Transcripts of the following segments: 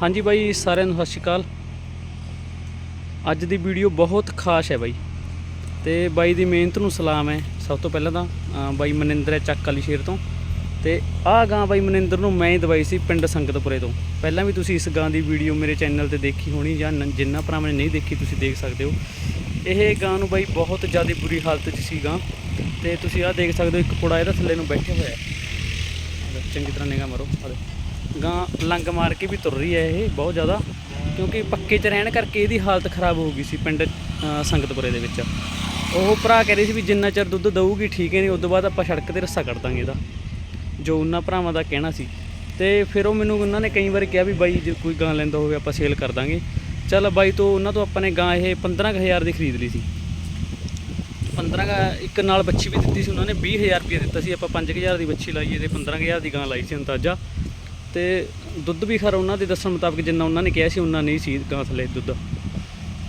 ਹਾਂਜੀ ਬਾਈ, ਸਾਰਿਆਂ ਨੂੰ ਸਤਿ ਸ਼੍ਰੀ ਅਕਾਲ। ਅੱਜ ਦੀ ਵੀਡੀਓ ਬਹੁਤ ਖਾਸ ਹੈ ਬਾਈ। ਤੇ ਬਾਈ ਦੀ ਮਿਹਨਤ ਨੂੰ ਸਲਾਮ ਹੈ, ਸਭ ਤੋਂ ਪਹਿਲਾਂ ਤਾਂ ਬਾਈ ਮਨਿੰਦਰ ਹੈ ਚੱਕ ਵਾਲੀ ਸ਼ੇਰ ਤੋਂ। ਤੇ ਆਹ ਗਾਂ ਬਾਈ ਮਨਿੰਦਰ ਨੂੰ ਮੈਂ ਹੀ ਦਵਾਈ ਸੀ ਪਿੰਡ ਸੰਗਤਪੁਰੇ ਤੋਂ। ਪਹਿਲਾਂ ਵੀ ਤੁਸੀਂ ਇਸ ਗਾਂ ਦੀ ਵੀਡੀਓ ਮੇਰੇ ਚੈਨਲ ਤੇ ਦੇਖੀ ਹੋਣੀ ਜਾਂ ਜਿੰਨਾ ਭਰਾਵਾਂ ਨੇ ਨਹੀਂ ਦੇਖੀ, ਤੁਸੀਂ ਦੇਖ ਸਕਦੇ ਹੋ। ਇਹ ਗਾਂ ਨੂੰ ਬਾਈ ਬਹੁਤ ਜ਼ਿਆਦਾ ਬੁਰੀ ਹਾਲਤ 'ਚ ਸੀ ਗਾਂ। ਤੇ ਤੁਸੀਂ ਆਹ ਦੇਖ ਸਕਦੇ ਹੋ, ਇੱਕ ਪੁੜਾ ਇਹਦਾ ਥੱਲੇ ਨੂੰ ਬੈਠਿਆ ਹੋਇਆ ਹੈ। ਚੰਗੀ ਤਰ੍ਹਾਂ ਨਿਗਾਹ ਮਾਰੋ, ਆਹ ਗਾਂ ਲੰਗ ਮਾਰ ਕੇ ਵੀ ਤੁਰ ਰਹੀ ਹੈ ਇਹ ਬਹੁਤ ਜ਼ਿਆਦਾ, ਕਿਉਂਕਿ ਪੱਕੇ 'ਚ ਰਹਿਣ ਕਰਕੇ ਇਹਦੀ ਹਾਲਤ ਖਰਾਬ ਹੋ ਗਈ ਸੀ ਪਿੰਡ ਸੰਗਤਪੁਰੇ ਦੇ ਵਿੱਚ। ਉਹ ਭਰਾ ਕਹਿ ਰਹੇ ਸੀ ਵੀ ਜਿੰਨਾ ਚਿਰ ਦੁੱਧ ਦਊਗੀ ਠੀਕ ਹੈ ਨਹੀਂ, ਉਸ ਤੋਂ ਬਾਅਦ ਆਪਾਂ ਸੜਕ ਤੇ ਰੱਸਾ ਕੱਢ ਦਾਂਗੇ ਇਹਦਾ, ਜੋ ਉਹਨਾਂ ਭਰਾਵਾਂ ਦਾ ਕਹਿਣਾ ਸੀ। ਤੇ ਫਿਰ ਉਹ ਮੈਨੂੰ, ਉਹਨਾਂ ਨੇ ਕਈ ਵਾਰ ਕਿਹਾ ਵੀ ਬਾਈ ਜੇ ਕੋਈ ਗਾਂ ਲੈਂਦਾ ਹੋਵੇ ਆਪਾਂ ਸੇਲ ਕਰ ਦਾਂਗੇ। ਚੱਲ ਬਾਈ ਤੋਂ ਉਹਨਾਂ ਤੋਂ ਆਪਾਂ ਨੇ ਗਾਂ ਇਹ 15000 ਦੀ ਖਰੀਦ ਲਈ ਸੀ। 15 ਇੱਕ ਨਾਲ ਬੱਚੀ ਵੀ ਦਿੱਤੀ ਸੀ, ਉਹਨਾਂ ਨੇ 20000 ਰੁਪਏ ਦਿੱਤਾ ਸੀ। ਆਪਾਂ 5000 ਦੀ ਬੱਚੀ ਲਾਈ ਤੇ 15000 ਦੀ ਗਾਂ ਲਾਈ ਸੀ ਅੰਦਾਜ਼ਾ। ਤੇ ਦੁੱਧ ਵੀ ਖਰ ਉਹਨਾਂ ਦੇ ਦੱਸਣ ਮੁਤਾਬਕ ਜਿੰਨਾ ਉਹਨਾਂ ਨੇ ਕਿਹਾ ਸੀ, ਉਹਨਾਂ ਨਹੀਂ ਸੀ ਗਾਂ ਥੱਲੇ ਦੁੱਧ।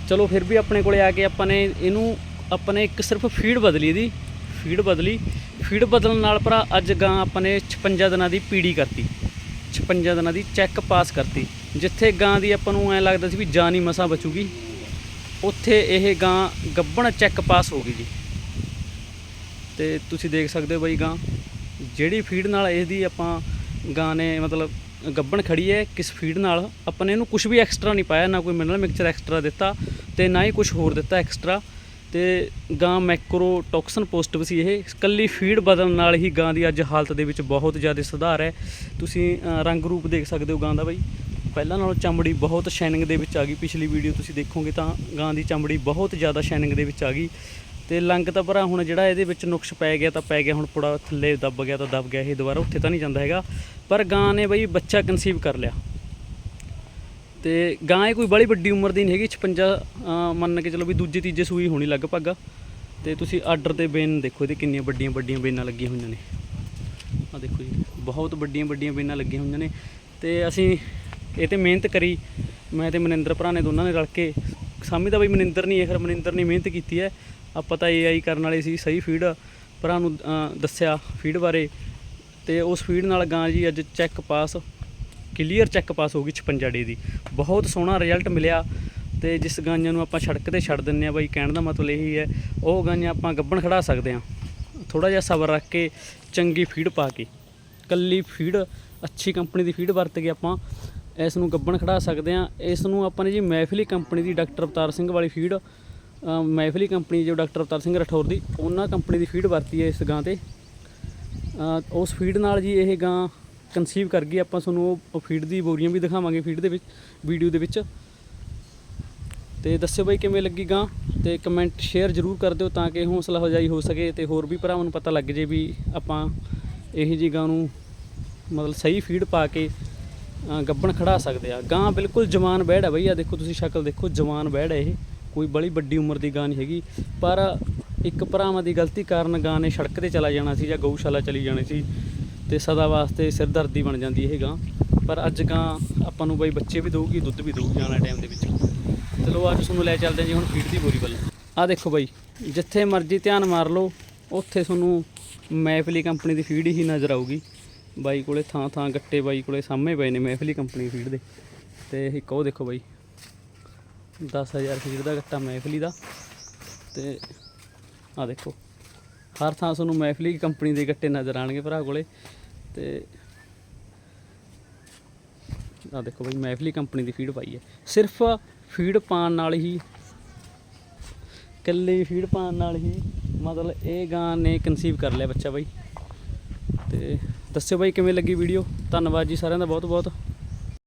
ਚਲੋ ਫਿਰ ਵੀ ਆਪਣੇ ਕੋਲੇ ਆ ਕੇ ਆਪਾਂ ਨੇ ਇਹਨੂੰ, ਆਪਾਂ ਨੇ ਇੱਕ ਸਿਰਫ ਫੀਡ ਬਦਲੀ ਇਹਦੀ, ਫੀਡ ਬਦਲੀ। ਫੀਡ ਬਦਲਣ ਨਾਲ ਭਰਾ ਅੱਜ ਗਾਂ ਆਪਾਂ ਨੇ 56 ਦਿਨਾਂ ਦੀ ਪੀੜੀ ਕਰਤੀ। 56 ਦਿਨਾਂ ਦੀ ਚੈੱਕ ਪਾਸ ਕਰਤੀ। ਜਿੱਥੇ ਗਾਂ ਦੀ ਆਪਾਂ ਨੂੰ ਐ ਲੱਗਦਾ ਸੀ ਵੀ ਜਾਨ ਹੀ ਮਸਾਂ ਬਚੂਗੀ, ਉੱਥੇ ਇਹ ਗਾਂ ਗੱਬਣ ਚੈੱਕ ਪਾਸ ਹੋ ਗਈ ਜੀ। ਤੇ ਤੁਸੀਂ ਦੇਖ ਸਕਦੇ ਹੋ ਬਾਈ ਗਾਂ, ਜਿਹੜੀ ਫੀਡ ਨਾਲ ਇਹਦੀ ਆਪਾਂ ਗਾਂ ਨੇ ਮਤਲਬ ਗੱਬਣ ਖੜੀ ਹੈ ਕਿਸ ਫੀਡ ਨਾਲ? ਆਪਾਂ ਨੇ ਇਹਨੂੰ ਕੁਝ ਵੀ ਐਕਸਟਰਾ ਨਹੀਂ ਪਾਇਆ, ਨਾ ਕੋਈ ਮਿਨਰਲ ਮਿਕਸਚਰ ਐਕਸਟਰਾ ਦਿੱਤਾ ਤੇ ਨਾ ਹੀ ਕੁਝ ਹੋਰ ਦਿੱਤਾ ਐਕਸਟਰਾ ਤੇ ਗਾਂ ਮੈਕਰੋ ਟੌਕਸਨ ਪੋਜ਼ਿਟਿਵ ਸੀ ਇਹ। ਇਕੱਲੀ ਫੀਡ ਬਦਲਣ ਨਾਲ ਹੀ ਗਾਂ ਦੀ ਅੱਜ ਹਾਲਤ ਦੇ ਵਿੱਚ ਬਹੁਤ ਜ਼ਿਆਦਾ ਸੁਧਾਰ ਹੈ। ਤੁਸੀਂ ਰੰਗ ਰੂਪ ਦੇਖ ਸਕਦੇ ਹੋ ਗਾਂ ਦਾ ਬਈ। ਪਹਿਲਾਂ ਨਾਲੋਂ ਚਮੜੀ ਬਹੁਤ ਸ਼ਾਈਨਿੰਗ ਦੇ ਵਿੱਚ ਆ ਗਈ। ਪਿਛਲੀ ਵੀਡੀਓ ਤੁਸੀਂ ਦੇਖੋਗੇ ਤਾਂ ਗਾਂ ਦੀ ਚਮੜੀ ਬਹੁਤ ਜ਼ਿਆਦਾ ਸ਼ਾਈਨਿੰਗ ਦੇ ਵਿੱਚ ਆ ਗਈ। ਤੇ ਲੰਗ ਤਾਂ ਭਰਾ ਹੁਣ ਜਿਹੜਾ ਇਹਦੇ ਵਿੱਚ ਨੁਕਸ ਪੈ ਗਿਆ ਤਾਂ ਪੈ ਗਿਆ, ਹੁਣ ਪੁੜਾ ਥੱਲੇ ਦੱਬ ਗਿਆ ਤਾਂ ਦੱਬ ਗਿਆ, ਇਹ ਦੁਬਾਰਾ ਉੱਥੇ ਤਾਂ ਨਹੀਂ ਜਾਂਦਾ ਹੈਗਾ। ਪਰ ਗਾਂ ਨੇ ਬਈ ਬੱਚਾ ਕਨਸੀਵ ਕਰ ਲਿਆ। ਤੇ ਗਾਂ ਇਹ ਕੋਈ ਬੜੀ ਵੱਡੀ ਉਮਰ ਦੀ ਨਹੀਂ ਹੈਗੀ 56 ਮੰਨ ਕੇ ਚਲੋ ਵੀ ਦੂਜੇ ਤੀਜੇ ਸੂਈ ਹੋਣੀ ਲਗਭਗ। ਤੇ ਤੁਸੀਂ ਆਰਡਰ ਤੇ ਬੇਨ ਦੇਖੋ ਇਹਦੇ ਕਿੰਨੀਆਂ ਵੱਡੀਆਂ ਵੱਡੀਆਂ ਬੇਨਾਂ ਲੱਗੀਆਂ ਹੋਈਆਂ ਨੇ। ਆ ਦੇਖੋ ਜੀ, ਬਹੁਤ ਵੱਡੀਆਂ ਵੱਡੀਆਂ ਬੇਨਾਂ ਲੱਗੀਆਂ ਹੋਈਆਂ ਨੇ। ਤੇ ਅਸੀਂ ਇਹ ਤੇ ਮਿਹਨਤ ਕਰੀ, ਮੈਂ ਤੇ ਮਨਿੰਦਰ ਭਰਾ ਨੇ ਦੋਨਾਂ ਨੇ ਰਲ ਕੇ। ਸਾਮੀ ਤਾਂ ਬਈ ਮਨਿੰਦਰ ਨਹੀਂ ਹੈ ਫਿਰ ਮਨਿੰਦਰ ਨੇ ਮਿਹਨਤ ਕੀਤੀ ਹੈ। ਆਪਾਂ ਤਾਂ ਏਆਈ ਕਰਨ ਵਾਲੇ ਸੀ, ਸਹੀ ਫੀਡ ਭਰਾ ਨੂੰ ਦੱਸਿਆ ਫੀਡ ਬਾਰੇ। ਤੇ ਉਸ ਫੀਡ ਨਾਲ ਗਾਂ ਜੀ ਅੱਜ check pass clear check pass ਹੋ ਗਈ 56 ਡੇ ਦੀ। ਬਹੁਤ ਸੋਹਣਾ ਰਿਜ਼ਲਟ ਮਿਲਿਆ। ਤੇ ਜਿਸ ਗਾਂਆਂ ਨੂੰ ਆਪਾਂ ਸੜਕ ਤੇ ਛੱਡ ਦਿੰਨੇ ਆ, ਬਾਈ ਕਹਿਣ ਦਾ ਮਤਲਬ ਇਹੀ ਹੈ, ਉਹ ਗਾਂਆਂ ਆਪਾਂ ਗੱਬਣ ਖੜਾ ਸਕਦੇ ਆ ਥੋੜਾ ਜਿਹਾ ਸਬਰ ਰੱਖ ਕੇ, ਚੰਗੀ ਫੀਡ ਪਾ ਕੇ। ਕੱਲੀ ਫੀਡ ਅੱਛੀ ਕੰਪਨੀ ਦੀ ਫੀਡ ਵਰਤ ਕੇ ਆਪਾਂ ਇਸ ਨੂੰ ਗੱਬਣ ਖੜਾ ਸਕਦੇ ਆ ਇਸ ਨੂੰ ਆਪਾਂ ਨੇ ਜੀ ਮਹਿਫਲੀ ਕੰਪਨੀ ਦੀ ਡਾਕਟਰ ਅਵਤਾਰ ਸਿੰਘ ਵਾਲੀ ਫੀਡ ਮਹਿਫਲੀ ਕੰਪਨੀ ਜੋ ਡਾਕਟਰ ਅਵਤਾਰ ਸਿੰਘ ਰਠੌਰ ਦੀ, ਉਹਨਾਂ ਕੰਪਨੀ ਦੀ ਫੀਡ ਵਰਤੀ ਹੈ ਇਸ ਗਾਂ ਤੇ। ਉਸ ਫੀਡ ਨਾਲ ਜੀ ਇਹ ਗਾਂ ਕਨਸੀਵ ਕਰ ਗਈ, ਆਪਾਂ ਤੁਹਾਨੂੰ ਉਹ- ਫੀਡ ਦੀ ਬੋਰੀਆਂ ਵੀ ਦਿਖਾਵਾਂਗੇ ਫੀਡ ਦੇ ਵਿੱਚ ਵੀਡੀਓ ਦੇ ਵਿੱਚ। ਤੇ ਦੱਸਿਓ ਬਾਈ ਕਿਵੇਂ ਲੱਗੀ ਗਾਂ? ਤੇ ਕਮੈਂਟ ਸ਼ੇਅਰ ਜ਼ਰੂਰ ਕਰ ਦਿਓ ਤਾਂ ਕਿ ਹੌਸਲਾ ਹਜਾਈ ਹੋ ਸਕੇ ਤੇ ਹੋਰ ਵੀ ਭਰਾਵਾਂ ਨੂੰ ਪਤਾ ਲੱਗ ਜੇ ਵੀ ਆਪਾਂ ਇਹ ਜੀ ਗਾਂ ਨੂੰ ਮਤਲਬ ਸਹੀ ਫੀਡ ਪਾ ਕੇ ਗੱਬਣ ਖੜਾ ਸਕਦੇ ਆ। ਗਾਂ ਬਿਲਕੁਲ ਜਵਾਨ ਬੈੜ ਹੈ ਬਈ ਆ ਦੇਖੋ ਤੁਸੀਂ ਸ਼ਕਲ ਦੇਖੋ, ਜਵਾਨ ਬੈੜ ਹੈ ਇਹ। ਕੋਈ ਬੜੀ ਵੱਡੀ ਉਮਰ ਦੀ ਗਾਂ ਨਹੀਂ ਹੈਗੀ, ਪਰ ਇੱਕ ਭਰਾਵਾਂ ਦੀ ਗਲਤੀ ਕਾਰਨ ਗਾਂ ਨੇ ਸੜਕ ਤੇ ਚਲਾ ਜਾਣਾ ਸੀ ਜਾਂ ਗਊਸ਼ਾਲਾ ਚਲੀ ਜਾਣੀ ਸੀ ਤੇ ਸਦਾ ਵਾਸਤੇ ਸਿਰਦਰਦੀ ਬਣ ਜਾਂਦੀ ਇਹ ਗਾਂ। ਪਰ ਅੱਜ ਗਾਂ ਆਪਾਂ ਨੂੰ ਬਈ ਬੱਚੇ ਵੀ ਦਊਗੀ, ਦੁੱਧ ਵੀ ਦਊਗੀ ਆਉਣ ਵਾਲੇ ਟਾਈਮ ਦੇ ਵਿੱਚ। ਚਲੋ ਅੱਜ ਤੁਹਾਨੂੰ ਲੈ ਚੱਲਦੇ ਹਾਂ ਜੀ ਹੁਣ ਫੀਡ ਦੀ ਬੋਰੀ ਵੱਲ। ਆ ਦੇਖੋ ਬਾਈ, ਜਿੱਥੇ ਮਰਜ਼ੀ ਧਿਆਨ ਮਾਰ ਲਓ, ਉੱਥੇ ਤੁਹਾਨੂੰ ਮੈਫਲੀ ਕੰਪਨੀ ਦੀ ਫੀਡ ਹੀ ਨਜ਼ਰ ਆਊਗੀ। ਬਾਈ ਕੋਲੇ ਥਾਂ ਥਾਂ ਗੱਟੇ ਬਾਈ ਕੋਲੇ ਸਾਹਮਣੇ ਪਏ ਨੇ ਮੈਫਲੀ ਕੰਪਨੀ ਦੀ ਫੀਡ ਦੇ। ਤੇ ਇੱਕ ਉਹ ਦੇਖੋ ਬਾਈ 10000 ਫੀਡ ਦਾ ਗੱਟਾ ਮਹਿਫਲੀ ਦਾ ਤੇ ਆ ਦੇਖੋ। ਹਰ ਥਾਂ ਤੁਹਾਨੂੰ ਮੈਫਲੀ ਕੰਪਨੀ ਦੇ ਗੱਟੇ ਨਜ਼ਰ ਆਣਗੇ ਭਰਾ ਕੋਲੇ ਤੇ ਆ ਦੇਖੋ ਬਈ, ਮਹਿਫਲੀ ਕੰਪਨੀ ਦੀ ਫੀਡ ਪਾਈ ਹੈ। ਸਿਰਫ ਫੀਡ ਪਾਣ ਨਾਲ ਹੀ ਕੱਲੀ ਫੀਡ ਪਾਣ ਨਾਲ ਹੀ ਮਤਲਬ ਇਹ ਗਾਂ ਨੇ ਕਨਸੀਵ ਕਰ ਲਿਆ ਬੱਚਾ ਬਾਈ। ਤੇ ਦੱਸਿਓ ਬਾਈ, ਕਿਵੇਂ ਲੱਗੀ ਵੀਡੀਓ ਧੰਨਵਾਦ ਜੀ ਸਾਰਿਆਂ ਦਾ ਬਹੁਤ ਬਹੁਤ